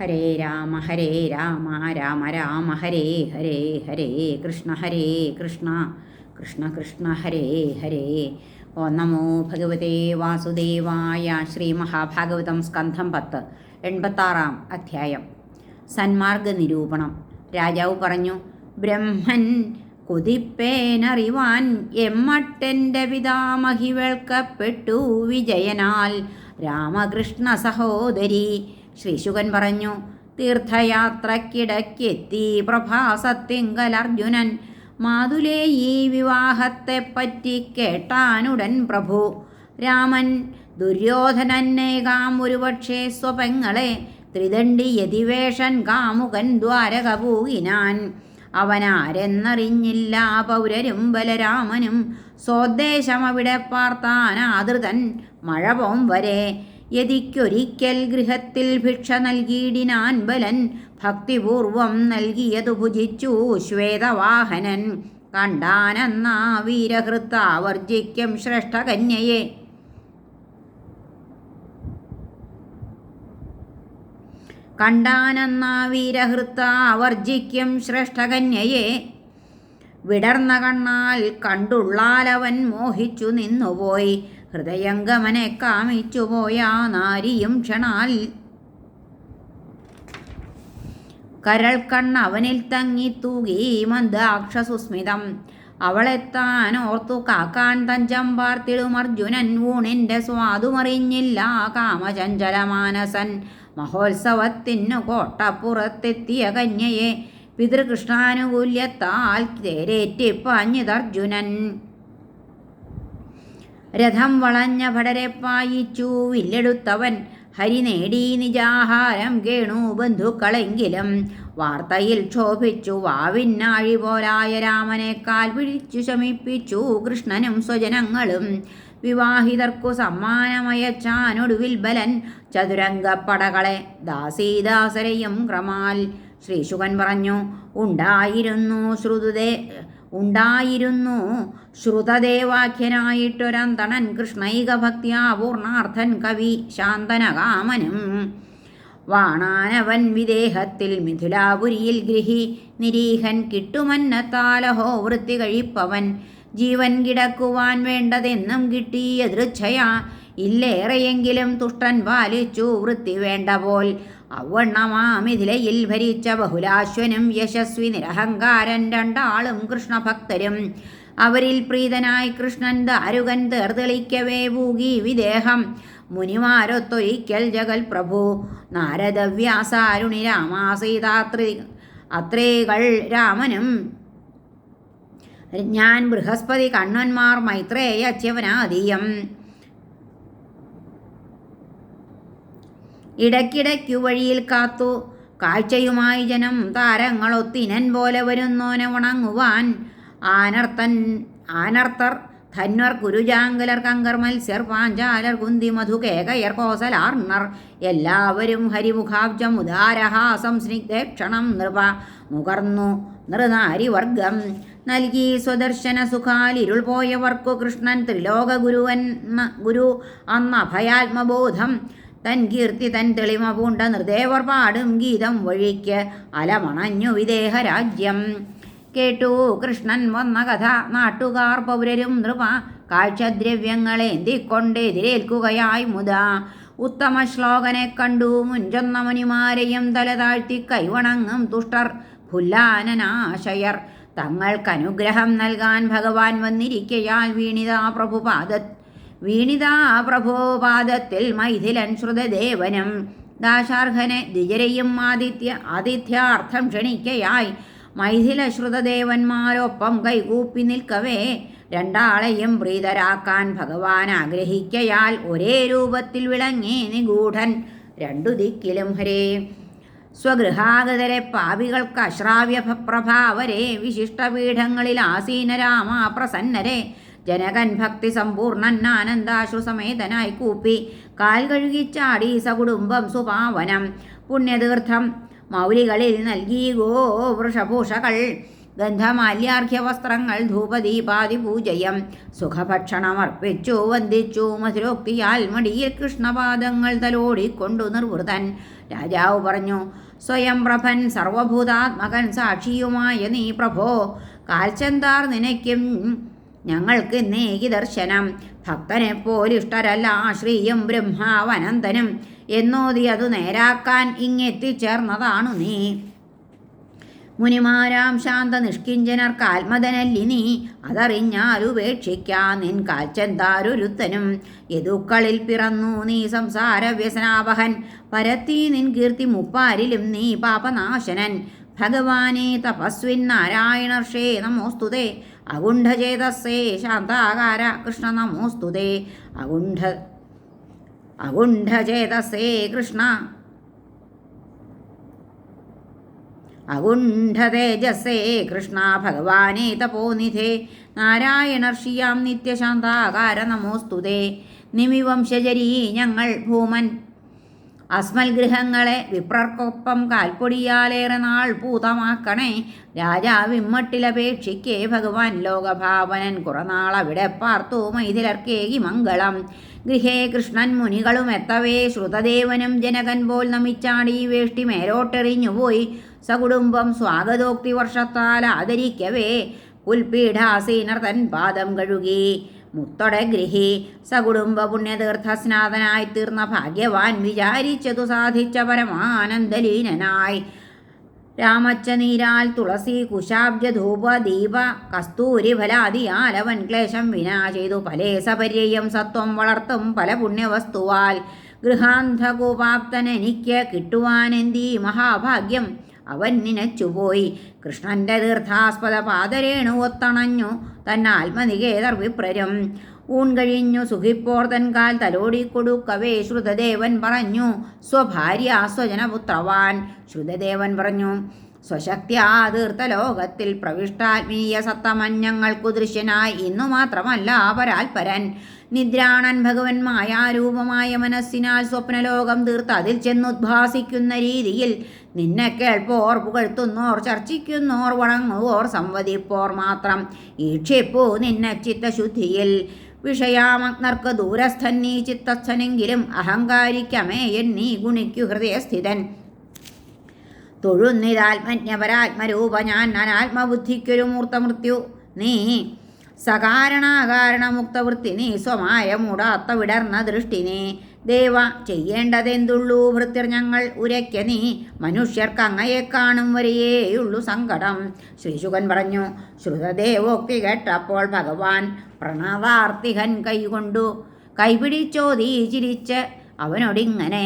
ഹരേ രാമ ഹരേ രാമ രാമ രാമ ഹരേ ഹരേ ഹരേ കൃഷ്ണ ഹരേ കൃഷ്ണ കൃഷ്ണ കൃഷ്ണ ഹരേ ഹരേ. ഓ നമോ ഭഗവതേ വാസുദേവായ ശ്രീ മഹാഭാഗവതം സ്കന്ധം പത്ത് എൺപത്താറാം അധ്യായം. സന്മാർഗ നിരൂപണം രാജാവ് പറഞ്ഞു ബ്രഹ്മൻ കൊതിപ്പേനറിവാൻ എമ്മട്ടെന്റെ പിതാമഹിവൾക്കപ്പെട്ടു വിജയനാൽ. രാമകൃഷ്ണ സഹോദരി ശ്രീശുകൻ പറഞ്ഞു തീർത്ഥയാത്രക്കിടക്കെത്തി പ്രഭാസത്തിങ്കൽ അർജുനൻ മാതുലേ ഈ വിവാഹത്തെപ്പറ്റി കേട്ടാനുടൻ പ്രഭു. രാമൻ ദുര്യോധനന്നേകാം ഒരുപക്ഷേ സ്വപങ്ങളെ ത്രിദണ്ഡി യതിവേഷൻ കാമുകൻ ദ്വാരകപൂകിനാൻ അവനാരെന്നറിഞ്ഞില്ല പൗരരും ബലരാമനും. സ്വദേശമവിടെ പാർത്താനാതൃതൻ മഴ പോം വരെ. യതിക്കൊരിക്കൽ ഗൃഹത്തിൽ ഭിക്ഷ നൽകിയിടിനാൻ ബലൻ ഭക്തിപൂർവം നൽകിയതു ഭുജിച്ചു ശ്വേതവാഹനൻ. കണ്ടാനെന്നാ വീരഹൃത്താവർജിക്കും ശ്രേഷ്ഠകന്യയെ. കണ്ടാനെന്നാ വീരഹൃത്താവർജിക്കും ശ്രേഷ്ഠകന്യയെ. വിടർന്ന കണ്ണാൽ കണ്ടുള്ളാലവൻ മോഹിച്ചു നിന്നുപോയി. ഹൃദയംഗമനെ കാമിച്ചുപോയാ നാരിയും ക്ഷണാൽ. കരൾ കണ്ണവനിൽ തങ്ങി തൂകി മന്ദാക്ഷസുസ്മിതം അവളെത്താൻ ഓർത്തു കാക്കാൻ തഞ്ചം പാർത്തിടും അർജുനൻ. ഊണിന്റെ സ്വാദുമറിഞ്ഞില്ല കാമചഞ്ചലമാനസൻ. മഹോത്സവത്തിനു കോട്ടപ്പുറത്തെത്തിയ കന്യയെ പിതൃകൃഷ്ണാനുകൂല്യത്താൽ തേരേറ്റിപ്പാഞ്ഞിതർജുനൻ. രഥം വളഞ്ഞ ഭടരെ പായിച്ചു. വില്ലെടുത്തവൻ ഹരി നേടി നിജാഹാരം കേണു ബന്ധുക്കളെങ്കിലും വാർത്തയിൽ ക്ഷോഭിച്ചു. വാവിന്നാഴി പോലായ രാമനേക്കാൽ പിടിച്ചു ശമിപ്പിച്ചു. കൃഷ്ണനും സ്വജനങ്ങളും വിവാഹിതർക്കു സമ്മാനമയച്ചാനൊടുവിൽ ബലൻ ചതുരംഗപ്പടകളെ ദാസീദാസരെയും ക്രമാൽ ശ്രീശുകൻ പറഞ്ഞു ഉണ്ടായിരുന്നു ശ്രുതുദേ ഉണ്ടായിരുന്നു ശ്രുതദേവാഖ്യനായിട്ടൊരന്തണൻ കൃഷ്ണൈക ഭക്തിയാപൂർണാർത്ഥൻ കവി ശാന്തനകാമനും. വാണാനവൻ വിദേഹത്തിൽ മിഥുലാപുരിയിൽ ഗൃഹി നിരീഹൻ കിട്ടുമന്നത്താലഹോ വൃത്തി കഴിപ്പവൻ. ജീവൻ കിടക്കുവാൻ വേണ്ടതെന്നും കിട്ടി എതിർച്ഛയാ ഇല്ലേറെയെങ്കിലും തുഷ്ടൻ പാലിച്ചു വൃത്തി വേണ്ട പോൽ അവണ്ണമാമിഥിലയിൽ ഭരിച്ച ബഹുലാശ്വനും യശസ്വി നിരഹങ്കാരൻ രണ്ടാളും കൃഷ്ണഭക്തരും. അവരിൽ പ്രീതനായി കൃഷ്ണൻ ദാരുകൻ തേർതെളിക്കവേ പൂകി വിദേഹം. മുനിമാരൊത്തൊരിക്കൽ ജഗൽ പ്രഭു. നാരദവ്യാസാരുണി രാമാസീതാത്രി അത്രേകൾ രാമനും. ഞാൻ ബൃഹസ്പതി കണ്ണന്മാർ മൈത്രേയ ഇടയ്ക്കിടയ്ക്കു വഴിയിൽ കാത്തു. കാഴ്ചയുമായി ജനം താരങ്ങളൊത്തിനൻ പോലെ വരുന്നോനെ ഉണങ്ങുവാൻ ആനർത്തൻ ആനർത്തർ ധന്വർ കുരുജാങ്കലർ കങ്കർ മത്സ്യർ പാഞ്ചാലർ കുന്തി മധുകേകയർ കോസലാർണർ എല്ലാവരും ഹരിമുഖാബ്ജം ഉദാരഹാസം സ്നിഗ്ധേക്ഷണം നൃപ മുകർന്നു നൃനാരിവർഗം നൽകി സ്വദർശന സുഖാലിരുൾ പോയവർക്കു കൃഷ്ണൻ ത്രിലോക ഗുരുവൻ ഗുരു അന്ന ഭയാത്മബോധം തൻ കീർത്തി തൻ തെളിമ പൂണ്ട നിർദേവർ ഗീതം വഴിക്ക് അലമണഞ്ഞു വിദേഹരാജ്യം കേട്ടു കൃഷ്ണൻ വന്ന കഥ. നാട്ടുകാർ പൗരരും നൃപ കാഴ്ചദ്രവ്യങ്ങളേന്തിക്കൊണ്ടെതിരേൽക്കുകയായി മുത. ഉത്തമ ശ്ലോകനെ കണ്ടു. മുഞ്ചൊന്ന മുനിമാരെയും തല താഴ്ത്തി കൈവണങ്ങും തുഷ്ടർ ഫുല്ലാനനാശയർ. തങ്ങൾക്കനുഗ്രഹം നൽകാൻ ഭഗവാൻ വന്നിരിക്കയാൽ വീണിതാ പ്രഭുപാദ വീണിതാ പ്രഭോപാദത്തിൽ മൈഥിലൻ ശ്രുതദേവനം. ദാശാർഹനെ ദ്വിജരയും ആദിത്യ ആതിഥ്യാർത്ഥം ക്ഷണിക്കയായി. മൈഥില ശ്രുതദേവന്മാരൊപ്പം കൈകൂപ്പി നിൽക്കവേ. രണ്ടാളെയും പ്രീതരാക്കാൻ ഭഗവാൻ ആഗ്രഹിക്കയാൽ ഒരേ രൂപത്തിൽ വിളങ്ങി നിഗൂഢൻ. രണ്ടു ദിക്കിലും ഹരേ. സ്വഗൃഹാഗതരെ പാപികൾക്ക് അശ്രാവ്യ പ്രഭാവരെ വിശിഷ്ടപീഠങ്ങളിൽ ആസീനരാമ പ്രസന്നരെ. ജനകൻ ഭക്തി സമ്പൂർണൻ ആനന്ദാശ്രുസമേതനായി കൂപ്പി. കാൽ കഴുകി ചാടി സകുടുംബം സുപാവനം. പുണ്യതീർത്ഥം മൗലികളിൽ നൽകി ഗോ വൃഷഭൂഷകൾ ഗന്ധമാല്യാർഘ്യ വസ്ത്രങ്ങൾ ധൂപദീപാതി പൂജയം സുഖഭക്ഷണമർപ്പിച്ചു വന്ദിച്ചു മധുരോക്തിയാൽ മടിയിൽ കൃഷ്ണപാദങ്ങൾ തലോടിക്കൊണ്ടു നിർവൃതൻ. രാജാവ് പറഞ്ഞു സ്വയം പ്രഭൻ സർവഭൂതാത്മകൻ സാക്ഷിയുമായ നീ പ്രഭോ. കാൽചന്ദാർ നിനയ്ക്കും ഞങ്ങൾക്ക് ദർശനം ഭക്തനെ പോലിഷ്ടരല്ല ശ്രീയും ബ്രഹ്മാവനന്തനും എന്നോതി അത് നേരാക്കാൻ ഇങ്ങെത്തിച്ചേർന്നതാണു നീ. മുനിമാരാം ശാന്ത നിഷ്കിഞ്ചനർക്ക് ആത്മതനല്ലി നീ. അതറിഞ്ഞാലുപേക്ഷിക്കാൻ നിൻ കാൽച്ചെന്താരൊരുത്തനും. യദുക്കളിൽ പിറന്നു നീ സംസാര വ്യസനാവഹൻ പരത്തി നിൻ കീർത്തി മുപ്പാരിലും നീ പാപനാശനൻ. ഭഗവാനെ തപസ്വിൻ നാരായണർഷേ നമോസ്തുതേ. അഗുണ്ഠചേതസ്സേ ശാന്താകാര കൃഷ്ണ നമോസ്തുതേ. അഗുണ്ഠ അഗുണ്ഠചേതസ്സേ കൃഷ്ണ. അഗുണ്ഠതേജസ്സേ കൃഷ്ണ ഭഗവാനേ തപോനിധേ. നാരായണർഷിയാം നിത്യശാന്താകാര നമോസ്തുതേ. നിമിവംശജരീ ഞങ്ങൾ ഭൂമൻ അസ്മൽ ഗൃഹങ്ങളെ വിപ്രർക്കൊപ്പം കാൽപ്പൊടിയാലേറെ നാൾ പൂതമാക്കണേ രാജാവിമ്മട്ടിലപേക്ഷിക്കേ ഭഗവാൻ ലോകഭാവനൻ കുറനാൾ അവിടെ പാർത്തു. മൈഥിലർക്കേകി മംഗളം. ഗൃഹേ കൃഷ്ണൻ മുനികളും എത്തവേ. ശ്രുതദേവനും ജനകൻ പോൽ നമിച്ചാടി വേഷ്ടി മേലോട്ടെറിഞ്ഞുപോയി സകുടുംബം സ്വാഗതോക്തി വർഷത്താൽ ആദരിക്കവേ. പുൽപീഠാസീനർ തൻ പാദം കഴുകി. മുത്തൊടെ ഗൃഹി സകുടുംബ പുണ്യതീർത്ഥ സ്നാതനായി തീർന്ന ഭാഗ്യവാൻ വിചാരിച്ചതു സാധിച്ച പരമാനന്ദലീനനായി. രാമച്ചനീരാൽ തുളസി കുശാബ്ജ ധൂപ ദീപ കസ്തൂരി ഫലാദിയാലവൻ ക്ലേശം വിനാ ചെയ്തു പലേ സപര്യം സത്വം വളർത്തും പല പുണ്യവസ്തുവാൽ. ഗൃഹാന്ധകൂപാപ്തനെനിക്ക് കിട്ടുവാനെന്തീ മഹാഭാഗ്യം? അവൻ നിനച്ചുപോയി. കൃഷ്ണന്റെ തീർത്ഥാസ്പദ പാദരേണു ഒത്തണഞ്ഞു തന്നാത്മനികേതർ വിപ്രരും. ഊൺ കഴിഞ്ഞു. സുഖിപ്പോർ തൻകാൽ തലോടിക്കൊടുക്കവേ ശ്രുതദേവൻ പറഞ്ഞു സ്വഭാര്യ സ്വജനപുത്രവാൻ. ശ്രുതദേവൻ പറഞ്ഞു സ്വശക്തിയാ തീർത്ഥലോകത്തിൽ പ്രവിഷ്ടാത്മീയ സത്തമഞ്ഞങ്ങൾക്കു ദൃശ്യനായി ഇന്നു മാത്രമല്ല പരാൽപരൻ. നിദ്രാണൻ ഭഗവൻ മായാരൂപമായ മനസ്സിനാൽ സ്വപ്നലോകം തീർത്ത് അതിൽ ചെന്നുദ്ഭാസിക്കുന്ന രീതിയിൽ നിന്നെ കേൾപ്പോർ പുകഴ്ത്തുന്നോർ ചർച്ചിക്കുന്നോർ വണങ്ങുവോർ സംവദിപ്പോർ മാത്രം. ഈക്ഷിപ്പൂ നിന്നെ ചിത്തശുദ്ധിയിൽ. വിഷയാമഗ്നർക്ക് ദൂരസ്ഥൻ നീ ചിത്തസ്ഥനെങ്കിലും അഹങ്കാരിക്കമേ എന്നീ ഗുണിക്കു ഹൃദയസ്ഥിതൻ. തൊഴുന്നിതാത്മജ്ഞപരാത്മരൂപ ഞാൻ അനാത്മബുദ്ധിക്കൊരു മൂർത്തമൃത്യു. നീ സകാരണാകാരണമുക്തവൃത്തി നീ സ്വമായ മൂടാത്ത വിടർന്ന ദൃഷ്ടിനെ ദേവ ചെയ്യേണ്ടതെന്തുള്ളൂ ഭൃത്യർ ഞങ്ങൾ ഉരയ്ക്ക നീ. മനുഷ്യർക്ക് അങ്ങയെ കാണും വരെയേയുള്ളൂ സങ്കടം. ശ്രീശുഖൻ പറഞ്ഞു ശ്രുതദേവോക്തി കേട്ടപ്പോൾ ഭഗവാൻ പ്രണവാർത്തികൻ കൈകൊണ്ടു കൈപിടിച്ചോതീ ചിരിച്ച് അവനോടിങ്ങനെ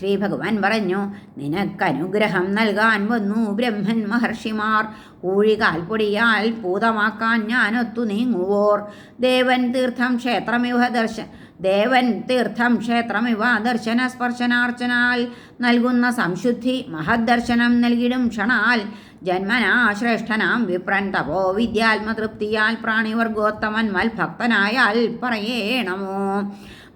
ശ്രീ ഭഗവാൻ പറഞ്ഞു നിനക്കനുഗ്രഹം നൽകാൻ വന്നു ബ്രഹ്മൻ മഹർഷിമാർ. ഊഴികാൽപ്പൊടിയാൽ പൂതമാക്കാൻ ഞാനൊത്തു നീങ്ങുവോർ. ദേവൻ തീർത്ഥം ക്ഷേത്രമിവ ദർശ ദേവൻ തീർത്ഥം ക്ഷേത്രമിവ ദർശന സ്പർശനാർച്ചനാൽ നൽകുന്ന സംശുദ്ധി മഹദ്ദർശനം നൽകിടും ക്ഷണാൽ. ജന്മനാ ശ്രേഷ്ഠനാം വിപ്രൻ തപോ വിദ്യാത്മതൃപ്തിയാൽ പ്രാണിവർഗോത്തമൻ മൽഭക്തനായാൽ പറയേണമോ.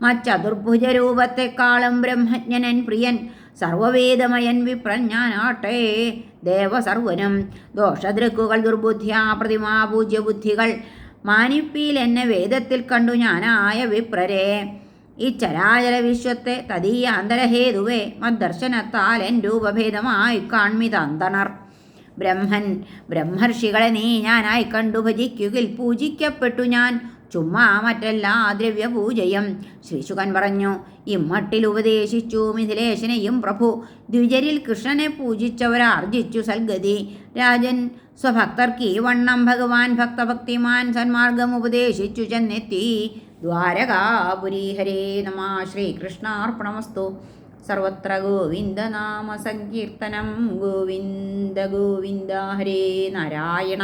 മച്ചതുർഭുജരൂപത്തെക്കാളും ബ്രഹ്മജ്ഞനൻ പ്രിയൻ സർവവേദമയൻ വിപ്രജ്ഞാനാട്ടെ. ദേവസർവനും ദോഷദൃക്കുകൾ ദുർബുദ്ധിയാ പ്രതിമാ പൂജ്യബുദ്ധികൾ മാനിപ്പിയിൽ എന്നെ വേദത്തിൽ കണ്ടു ഞാനായ വിപ്രരെ. ഈ ചരാചര വിശ്വത്തെ തദീയ അന്തരഹേതുവേ മദ്ദർശനത്താൽ എൻ രൂപഭേദമായി കാൺമിതന്തണർ. ബ്രഹ്മൻ ബ്രഹ്മർഷികളെ നീ ഞാനായി കണ്ടു ഭജിക്കുകിൽ പൂജിക്കപ്പെട്ടു ഞാൻ. ചുമ്മാ മറ്റെല്ലാ ദ്രവ്യപൂജയും ശ്രീശുഖൻ പറഞ്ഞു ഇമ്മട്ടിൽ ഉപദേശിച്ചു മിഥിലേശനെയും പ്രഭു. ദ്വിജരിൽ കൃഷ്ണനെ പൂജിച്ചവരാർജിച്ചു സൽഗതി. രാജൻ സ്വഭക്തർക്ക് ഈ വണ്ണം ഭഗവാൻ ഭക്തഭക്തിമാൻ സന്മാർഗം ഉപദേശിച്ചു ചെന്നെത്തി. ദ്വാരകാപുരി ഹരേ നമ. ശ്രീകൃഷ്ണാർപ്പണമസ്തു. സർവത്ര ഗോവിന്ദനാമ സങ്കീർത്തനം. ഗോവിന്ദ ഗോവിന്ദ ഹരേ നാരായണ.